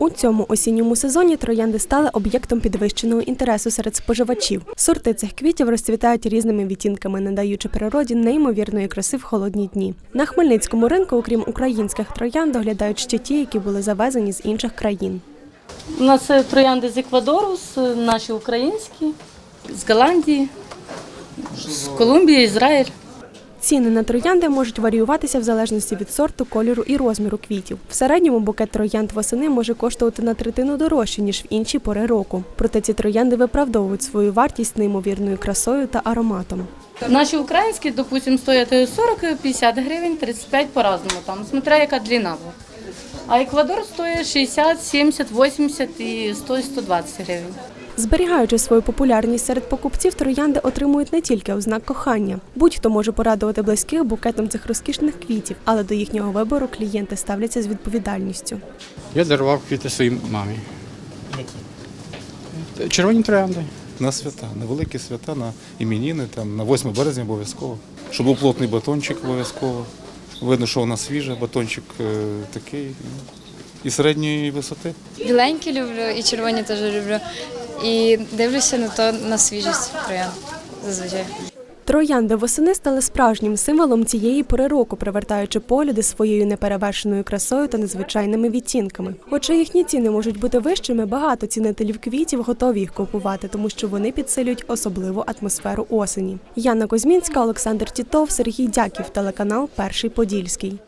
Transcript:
У цьому осінньому сезоні троянди стали об'єктом підвищеного інтересу серед споживачів. Сорти цих квітів розцвітають різними відтінками, надаючи природі неймовірної краси в холодні дні. На Хмельницькому ринку, окрім українських троянд, доглядають ще ті, які були завезені з інших країн. У нас е, троянди з Еквадору, е, наші українські, з Голландії, з Колумбії, Ізраїль. Ціни на троянди можуть варіюватися в залежності від сорту, кольору і розміру квітів. В середньому букет троянд восени може коштувати на третину дорожче, ніж в інші пори року. Проте ці троянди виправдовують свою вартість неймовірною красою та ароматом. Наші українські, допустимо, стоять 40-50 гривень, 35 по-разному, там, смотря яка длина. А Еквадор стоїть 60, 70, 80 і 100, 120 гривень. Зберігаючи свою популярність серед покупців, троянди отримують не тільки ознак кохання. Будь-хто може порадувати близьких букетом цих розкішних квітів, але до їхнього вибору клієнти ставляться з відповідальністю. Я дарував квіти своїй мамі. Які? Червоні троянди. на свята, на великі свята, на іменіни, там, на 8 березня обов'язково. Щоб був плотний батончик обов'язково. Видно, що вона свіжа, батончик е, такий ну, і середньої висоти. Біленькі люблю і червоні теж люблю. І дивлюся на то на свіжість троянд зазвичай. Троянди восени стали справжнім символом цієї пори року, привертаючи погляди своєю неперевершеною красою та незвичайними відтінками. Хоча їхні ціни можуть бути вищими, багато цінителів квітів готові їх купувати, тому що вони підсилюють особливу атмосферу осені. Яна Козмінська, Олександр Тітов, Сергій Дяків, телеканал Перший Подільський.